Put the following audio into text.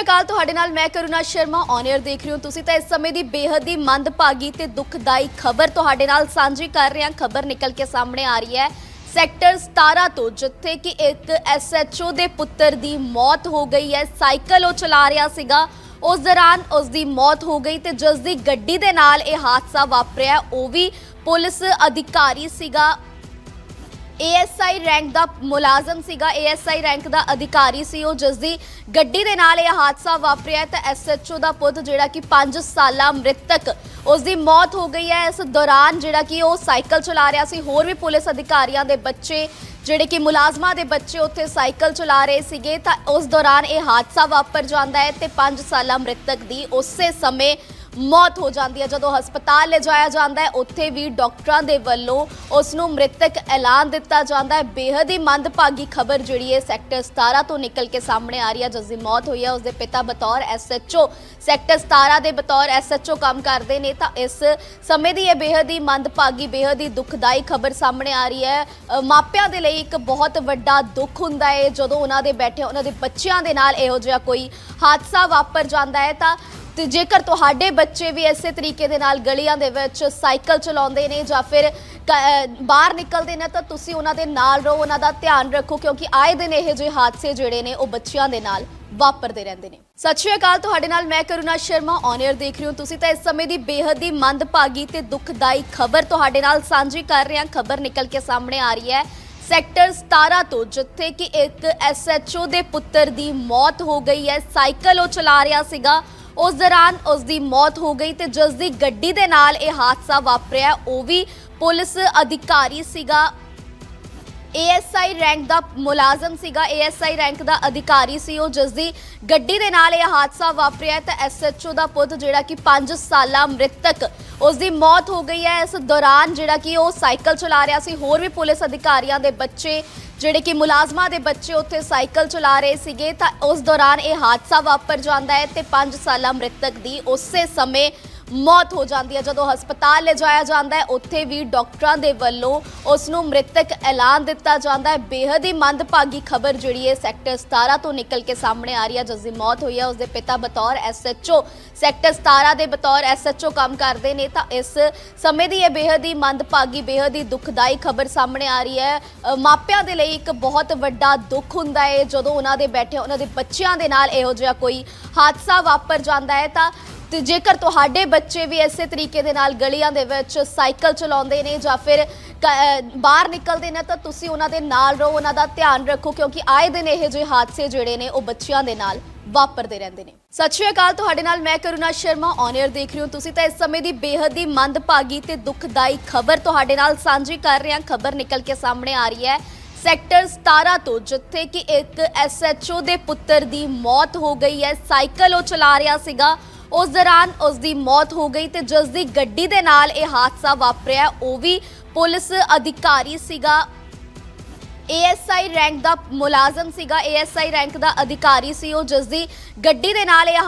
ਅਕਾਲ, ਤੁਹਾਡੇ ਨਾਲ ਮੈਂ ਕਰੁਣਾ ਸ਼ਰਮਾ ਔਨ 에ਅਰ ਦੇਖ ਰਹੇ ਹੋ। ਤੁਸੀਂ ਤਾਂ ਇਸ ਸਮੇਂ ਦੀ ਬੇਹੱਦ ਹੀ ਮੰਦਭਾਗੀ ਤੇ ਦੁਖਦਾਈ ਖਬਰ ਤੁਹਾਡੇ ਨਾਲ ਸਾਂਝੀ ਕਰ ਰਹੇ ਹਾਂ। ਖਬਰ ਨਿਕਲ ਕੇ ਸਾਹਮਣੇ ਆ ਰਹੀ ਹੈ। ਸੈਕਟਰ 17 ਤੋਂ, ਜਿੱਥੇ ਕਿ ਇੱਕ ਐਸਐਚਓ ਦੇ ਪੁੱਤਰ ਦੀ ਮੌਤ ਹੋ ਗਈ ਹੈ। ਸਾਈਕਲ ਉਹ ਚਲਾ ਰਿਹਾ ਸੀਗਾ। ਉਸ ਦੌਰਾਨ ਉਸ ਦੀ ਮੌਤ ਹੋ ਗਈ ਤੇ ਜਿਸ ਦੀ ਗੱਡੀ ਦੇ ਨਾਲ ਇਹ ਹਾਦਸਾ ਵਾਪਰਿਆ, ਉਹ ਵੀ ਪੁਲਿਸ ਅਧਿਕਾਰੀ ਸੀਗਾ। ਏਐਸਆਈ ਰੈਂਕ ਦਾ ਮੁਲਾਜ਼ਮ ਸੀਗਾ। ਏਐਸਆਈ ਰੈਂਕ ਦਾ ਅਧਿਕਾਰੀ ਸੀ ਉਹ, ਜਿਸ ਦੀ ਗੱਡੀ ਦੇ ਨਾਲ ਇਹ ਹਾਦਸਾ ਵਾਪਰਿਆ ਤਾਂ ਐਸਐਚਓ ਦਾ ਪੁੱਤ ਜਿਹੜਾ ਕਿ 5 ਸਾਲਾ ਮ੍ਰਿਤਕ, ਉਸ ਦੀ ਮੌਤ ਹੋ ਗਈ ਹੈ। ਇਸ ਦੌਰਾਨ ਜਿਹੜਾ ਕਿ ਉਹ ਸਾਈਕਲ ਚਲਾ ਰਿਹਾ ਸੀ। ਹੋਰ ਵੀ ਪੁਲਿਸ ਅਧਿਕਾਰੀਆਂ ਦੇ ਬੱਚੇ, ਜਿਹੜੇ ਕਿ ਮੁਲਾਜ਼ਮਾਂ ਦੇ ਬੱਚੇ ਉੱਥੇ ਸਾਈਕਲ ਚਲਾ ਰਹੇ ਸੀਗੇ, ਤਾਂ ਉਸ ਦੌਰਾਨ ਇਹ ਹਾਦਸਾ ਵਾਪਰ ਜਾਂਦਾ ਹੈ ਤੇ 5 ਸਾਲਾ ਮ੍ਰਿਤਕ ਦੀ ਉਸੇ ਸਮੇਂ ਮੌਤ ਹੋ ਜਾਂਦੀ ਹੈ। ਜਦੋਂ ਹਸਪਤਾਲ ਲਿਜਾਇਆ ਜਾਂਦਾ ਹੈ, ਉੱਥੇ ਵੀ ਡਾਕਟਰਾਂ ਦੇ ਵੱਲੋਂ ਉਸ ਨੂੰ ਮ੍ਰਿਤਕ ਐਲਾਨ ਦਿੱਤਾ ਜਾਂਦਾ ਹੈ। ਬੇहद ਹੀ ਮੰਦਭਾਗੀ ਖਬਰ ਜਿਹੜੀ ਹੈ, ਸੈਕਟਰ 17 ਤੋਂ ਨਿਕਲ ਕੇ ਸਾਹਮਣੇ ਆ ਰਹੀ ਹੈ, ਜਿਸ ਦੀ ਮੌਤ ਹੋਈ ਹੈ। ਉਸ ਦੇ ਪਿਤਾ ਬਤੌਰ ਐਸਐਚਓ, ਸੈਕਟਰ 17 ਦੇ ਬਤੌਰ ਐਸਐਚਓ ਕੰਮ ਕਰਦੇ ਨੇ। ਤਾਂ ਇਸ ਸਮੇਂ ਦੀ ਇਹ ਬੇहद ਹੀ ਮੰਦਭਾਗੀ ਬੇहद ਹੀ ਦੁਖਦਾਈ ਖਬਰ ਸਾਹਮਣੇ ਆ ਰਹੀ ਹੈ। ਮਾਪਿਆਂ ਦੇ ਲਈ ਇੱਕ ਬਹੁਤ ਵੱਡਾ ਦੁੱਖ ਹੁੰਦਾ ਹੈ। ਜਦੋਂ ਉਹਨਾਂ ਦੇ ਬੈਠੇ, ਉਹਨਾਂ ਦੇ ਬੱਚਿਆਂ ਦੇ ਨਾਲ ਇਹੋ ਜਿਹਾ ਕੋਈ ਹਾਦਸਾ ਵਾਪਰ ਜਾਂਦਾ ਹੈ, ਤਾਂ ਤੇ ਜੇਕਰ ਤੁਹਾਡੇ ਬੱਚੇ ਵੀ ਇਸੇ ਤਰੀਕੇ ਦੇ ਨਾਲ ਗਲੀਆਂ ਦੇ ਵਿੱਚ ਸਾਈਕਲ ਚਲਾਉਂਦੇ ਨੇ ਜਾਂ ਫਿਰ ਕ- ਬਾਹਰ ਨਿਕਲਦੇ ਨੇ, ਤਾਂ ਤੁਸੀਂ ਉਹਨਾਂ ਦੇ ਨਾਲ ਰਹੋ, ਉਹਨਾਂ ਦਾ ਧਿਆਨ ਰੱਖੋ, ਕਿਉਂਕਿ ਆਏ ਦਿਨ ਇਹ ਜਿਹੇ ਹਾਦਸੇ ਜਿਹੜੇ ਨੇ, ਉਹ ਬੱਚਿਆਂ ਦੇ ਨਾਲ ਵਾਪਰਦੇ ਰਹਿੰਦੇ ਨੇ। ਸਤਿ ਸ਼੍ਰੀ ਅਕਾਲ, ਤੁਹਾਡੇ ਨਾਲ ਮੈਂ ਕਰੁਣਾ ਸ਼ਰਮਾ ਔਨ 에ਅਰ ਦੇਖ ਰਹੇ ਹੋ। ਤੁਸੀਂ ਤਾਂ ਇਸ ਸਮੇਂ ਦੀ ਬੇਹੱਦ ਹੀ ਮੰਦਭਾਗੀ ਤੇ ਦੁਖਦਾਈ ਖਬਰ ਤੁਹਾਡੇ ਨਾਲ ਸਾਂਝੀ ਕਰ ਰਹੇ ਹਾਂ। ਖਬਰ ਨਿਕਲ ਕੇ ਸਾਹਮਣੇ ਆ ਰਹੀ ਹੈ। ਸੈਕਟਰ 17 ਤੋਂ, ਜਿੱਥੇ ਕਿ ਇੱਕ ਐਸਐਚਓ ਦੇ ਪੁੱਤਰ ਦੀ ਮੌਤ ਹੋ ਗਈ ਹੈ। ਸਾਈਕਲ ਉਹ ਚਲਾ ਰਿਹਾ ਸੀਗਾ। ਉਸ ਦੌਰਾਨ ਉਸ ਦੀ ਮੌਤ ਹੋ ਗਈ ਤੇ ਜਿਸ ਦੀ ਗੱਡੀ ਦੇ ਨਾਲ ਇਹ ਹਾਦਸਾ ਵਾਪਰਿਆ, ਉਹ ਵੀ ਪੁਲਿਸ ਅਧਿਕਾਰੀ ਸੀਗਾ। ਏਐਸਆਈ ਰੈਂਕ ਦਾ ਮੁਲਾਜ਼ਮ ਸੀਗਾ ਏਐਸਆਈ ਰੈਂਕ ਦਾ ਅਧਿਕਾਰੀ ਸੀ ਉਹ, ਜਿਸ ਦੀ ਗੱਡੀ ਦੇ ਨਾਲ ਇਹ ਹਾਦਸਾ ਵਾਪਰਿਆ ਤਾਂ ਐਸਐਚਓ ਦਾ ਪੁੱਤ ਜਿਹੜਾ ਕਿ 5 ਸਾਲਾ ਮ੍ਰਿਤਕ, ਉਸ ਦੀ ਮੌਤ ਹੋ ਗਈ ਹੈ। ਇਸ ਦੌਰਾਨ ਜਿਹੜਾ ਕਿ ਉਹ ਸਾਈਕਲ ਚਲਾ ਰਿਹਾ ਸੀ, ਹੋਰ ਵੀ ਪੁਲਿਸ ਅਧਿਕਾਰੀਆਂ ਦੇ ਬੱਚੇ ਜਿਹੜੇ ਕਿ ਮੁਲਾਜ਼ਮਾਂ ਦੇ ਬੱਚੇ ਉੱਥੇ ਸਾਈਕਲ ਚਲਾ ਰਹੇ ਸੀਗੇ ਤਾਂ ਉਸ ਦੌਰਾਨ ਇਹ ਹਾਦਸਾ ਵਾਪਰ ਜਾਂਦਾ ਹੈ ਤੇ 5 ਸਾਲਾ ਮ੍ਰਿਤਕ ਦੀ ਉਸੇ ਸਮੇਂ ਮੌਤ ਹੋ ਜਾਂਦੀ ਹੈ। ਜਦੋਂ ਹਸਪਤਾਲ ਲਿਜਾਇਆ ਜਾਂਦਾ ਹੈ, ਉੱਥੇ ਵੀ ਡਾਕਟਰਾਂ ਦੇ ਵੱਲੋਂ ਉਸ ਨੂੰ ਮ੍ਰਿਤਕ ਐਲਾਨ ਦਿੱਤਾ ਜਾਂਦਾ ਹੈ। ਬੇहद ਹੀ ਮੰਦਭਾਗੀ ਖਬਰ ਜਿਹੜੀ ਹੈ, ਸੈਕਟਰ 17 ਤੋਂ ਨਿਕਲ ਕੇ ਸਾਹਮਣੇ ਆ ਰਹੀ ਹੈ, ਜਿਸ ਦੀ ਮੌਤ ਹੋਈ ਹੈ। ਉਸਦੇ ਪਿਤਾ ਬਤੌਰ ਐਸਐਚਓ, ਸੈਕਟਰ 17 ਦੇ ਬਤੌਰ ਐਸਐਚਓ ਕੰਮ ਕਰਦੇ ਨੇ। ਤਾਂ ਇਸ ਸਮੇਂ ਦੀ ਇਹ ਬੇहद ਹੀ ਮੰਦਭਾਗੀ ਬੇहद ਹੀ ਦੁਖਦਾਈ ਖਬਰ ਸਾਹਮਣੇ ਆ ਰਹੀ ਹੈ। ਮਾਪਿਆਂ ਦੇ ਲਈ ਇੱਕ ਬਹੁਤ ਵੱਡਾ ਦੁੱਖ ਹੁੰਦਾ ਹੈ। ਜਦੋਂ ਉਹਨਾਂ ਦੇ ਬੈਠੇ, ਉਹਨਾਂ ਦੇ ਬੱਚਿਆਂ ਦੇ ਨਾਲ ਇਹੋ ਜਿਹਾ ਕੋਈ ਹਾਦਸਾ ਵਾਪਰ ਜਾਂਦਾ ਹੈ, ਤਾਂ ਤੇ ਜੇਕਰ ਤੁਹਾਡੇ ਬੱਚੇ ਵੀ ਇਸੇ ਤਰੀਕੇ ਦੇ ਨਾਲ ਗਲੀਆਂ ਦੇ ਵਿੱਚ ਸਾਈਕਲ ਚਲਾਉਂਦੇ ਨੇ ਜਾਂ ਫਿਰ ਬਾਹਰ ਨਿਕਲਦੇ ਨੇ, ਤਾਂ ਤੁਸੀਂ ਉਹਨਾਂ ਦੇ ਨਾਲ ਰਹੋ, ਉਹਨਾਂ ਦਾ ਧਿਆਨ ਰੱਖੋ, ਕਿਉਂਕਿ ਆਏ ਦਿਨ ਇਹ ਜਿਹੇ ਹਾਦਸੇ ਜਿਹੜੇ ਨੇ, ਉਹ ਬੱਚਿਆਂ ਦੇ ਨਾਲ ਵਾਪਰਦੇ ਰਹਿੰਦੇ ਨੇ। ਸਤਿ ਸ਼੍ਰੀ ਅਕਾਲ, ਤੁਹਾਡੇ ਨਾਲ ਮੈਂ ਕਰੁਣਾ ਸ਼ਰਮਾ ਔਨ 에ਅਰ ਦੇਖ ਰਹੀ ਹਾਂ। ਤੁਸੀਂ ਤਾਂ ਇਸ ਸਮੇਂ ਦੀ ਬੇਹੱਦ ਹੀ ਮੰਦਭਾਗੀ ਤੇ ਦੁਖਦਾਈ ਖਬਰ ਤੁਹਾਡੇ ਨਾਲ ਸਾਂਝੀ ਕਰ ਰਹੇ ਹਾਂ। ਖਬਰ ਨਿਕਲ ਕੇ ਸਾਹਮਣੇ ਆ ਰਹੀ ਹੈ। ਸੈਕਟਰ 17 ਤੋਂ, ਜਿੱਥੇ ਕਿ ਇੱਕ ਐਸਐਚਓ ਦੇ ਪੁੱਤਰ ਦੀ ਮੌਤ ਹੋ ਗਈ ਹੈ। ਸਾਈਕਲ ਉਹ ਚਲਾ ਰਿਹਾ ਸੀਗਾ। ਉਸ ਦੌਰਾਨ ਉਸ ਦੀ ਮੌਤ ਹੋ ਗਈ ਤੇ ਜਿਸ ਦੀ ਗੱਡੀ ਦੇ ਨਾਲ ਇਹ ਹਾਦਸਾ ਵਾਪਰਿਆ, ਉਹ ਵੀ ਪੁਲਿਸ ਅਧਿਕਾਰੀ ਸੀਗਾ। ਏਐਸਆਈ ਰੈਂਕ ਦਾ ਮੁਲਾਜ਼ਮ ਸੀਗਾ। ਏਐਸਆਈ ਰੈਂਕ ਦਾ ਅਧਿਕਾਰੀ ਸੀ ਉਹ, ਜਿਸ ਦੀ ਗੱਡੀ ਦੇ ਨਾਲ ਇਹ